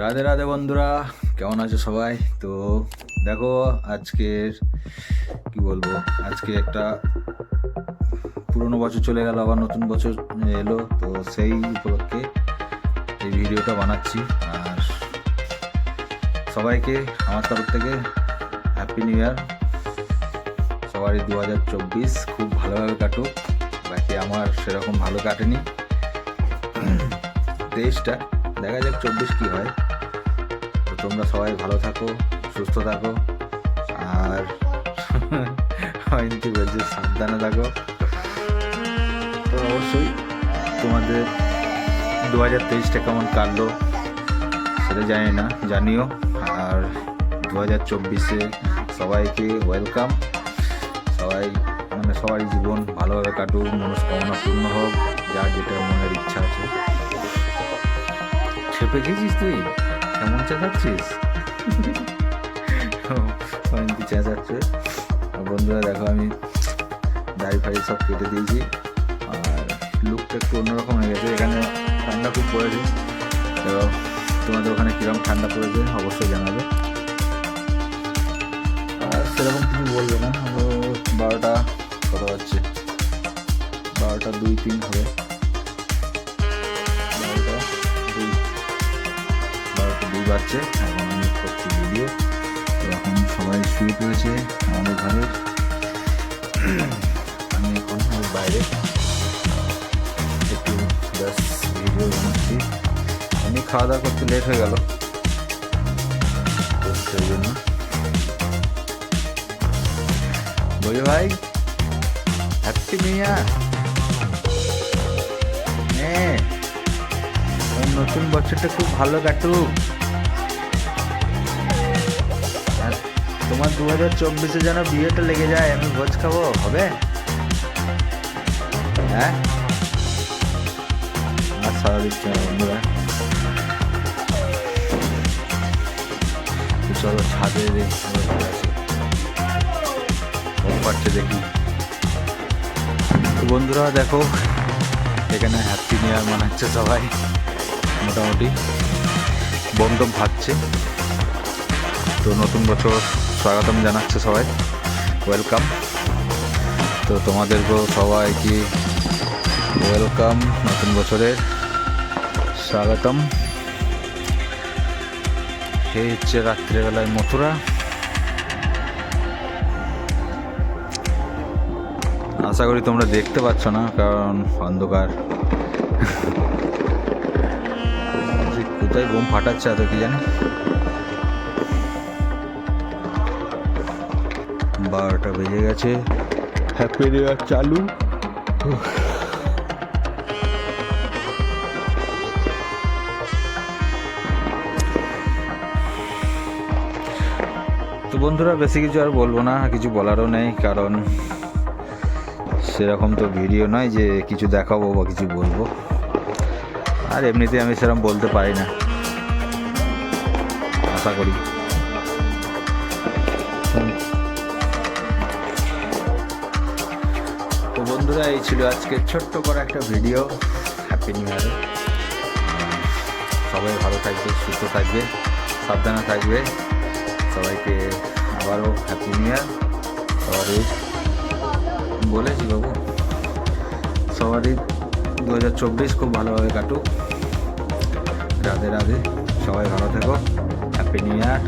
রাধে রাধে বন্ধুরা, কেমন আছো সবাই? তো দেখো, আজকের, কি বলব, আজকে একটা পুরনো বছর চলে গেল, আবার নতুন বছর এলো, তো সেই উপলক্ষে এই ভিডিওটা বানাচ্ছি। আর সবাইকে আমার তরফ থেকে হ্যাপি নিউ ইয়ার সবারই দু হাজার চব্বিশ খুব ভালোভাবে কাটুক, বাকি আমার সেরকম ভালো কাটেনি। তেইশটা দেখা যাক চব্বিশ কী হয়। তো তোমরা সবাই ভালো থাকো, সুস্থ থাকো, আর হয়নি বলছে, সাবধানে থাকো। তো অবশ্যই তোমাদের দু হাজার তেইশটা কেমন কাটলো সেটা জানি না, জানিও। আর দু হাজার চব্বিশে সবাইকে ওয়েলকাম। সবাই মানে সবারই জীবন ভালোভাবে কাটুক, মনস্কামনা পূর্ণ হোক, যার যেটা মনের ইচ্ছা আছে। খেপে গেছিস তুই? কেমন চেঁচাচ্ছিস অনেক চেঁচাচ্ছে। বন্ধুরা, দেখো আমি দাড়ি ফাড়ি সব কেটে দিয়েছি। আর লুকটা একটু অন্যরকম হয়ে গেছে। এখানে ঠান্ডা খুব পড়েছে। তো তোমাদের ওখানে কীরকম ঠান্ডা পড়েছে অবশ্যই জানাবে। আর সেরকম কিছু বলবে না। বারোটা কত হচ্ছে বারোটা দুই তিন হবে। বাজছে এখন আমি করছি ভিডিও তো এখন সবাই শুয়ে পড়েছে আমাদের ঘরের আমি এখন বাইরে একটু ভিডিও বানাচ্ছি। আমি খাওয়া দাওয়া করতে লেট হয়ে গেল। বলি ভাই হ্যাপি নিউ ইয়ার নতুন বছরটা খুব ভালো কাটুক। দু হাজার চব্বিশে যেন বিয়েটা লেগে যায়, আমি ভোজ খাব, হবে? হ্যাঁ? আর দিচ্ছে বন্ধুরা। চলো, ছাদে দেখি পাচ্ছে দেখি। বন্ধুরা, দেখো, এখানে হ্যাপি নিউ ইয়ার মানাচ্ছে সবাই, মোটামুটি। বমটম ফাটছে তো নতুন বছর স্বাগতম জানাচ্ছে সবাই। ওয়েলকাম তো তোমাদেরকেও সবাইকে ওয়েলকাম নতুন বছরের স্বাগতম। এই হচ্ছে রাত্রেবেলায় মথুরা। আশা করি তোমরা দেখতে পাচ্ছ না, কারণ অন্ধকার। কোথায় বোম ফাটাচ্ছে এত কি জানি। বারোটা বেজে গেছে। হ্যাপি নিউ ইয়ার চালু। তো বন্ধুরা, বেশি কিছু আর বলব না, কিছু বলারও নেই, কারণ সেরকম তো ভিডিও নয় যে কিছু দেখাবো বা কিছু বলব। আর এমনিতে আমি সেরকম বলতে পারি না। আশা করি। বন্ধুরা, এই ছিল আজকে ছোট্ট করে একটা ভিডিও হ্যাপি নিউ ইয়ারে সবাই ভালো থাকবে, সুস্থ থাকবে, সাবধানে থাকবে। সবাইকে আবারও হ্যাপি নিউ ইয়ার সবারই বলেছি বাবু। সবারই দু হাজার চব্বিশ খুব ভালোভাবে কাটুক। রাধে রাধে। সবাই ভালো থেকো। Happy new year